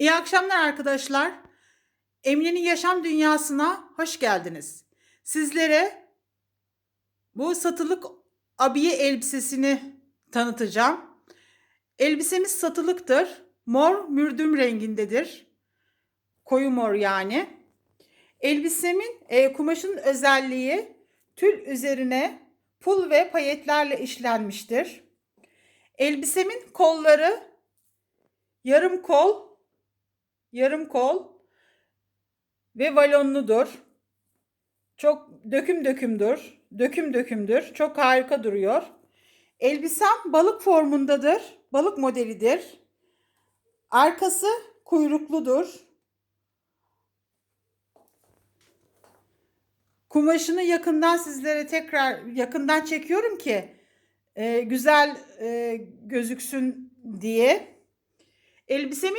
İyi akşamlar arkadaşlar. Emine'nin yaşam dünyasına hoş geldiniz. Sizlere bu satılık abiye elbisesini tanıtacağım. Elbisemiz satılıktır. Mor mürdüm rengindedir. Koyu mor yani. Elbisemin e, kumaşın özelliği tül üzerine pul ve payetlerle işlenmiştir. Elbisemin kolları yarım kol, yarım kol ve valonludur. Çok döküm dökümdür. Döküm dökümdür. Çok harika duruyor. Elbisem balık formundadır. Balık modelidir. Arkası kuyrukludur. Kumaşını yakından sizlere tekrar yakından çekiyorum ki e, güzel e, gözüksün diye. Elbisemin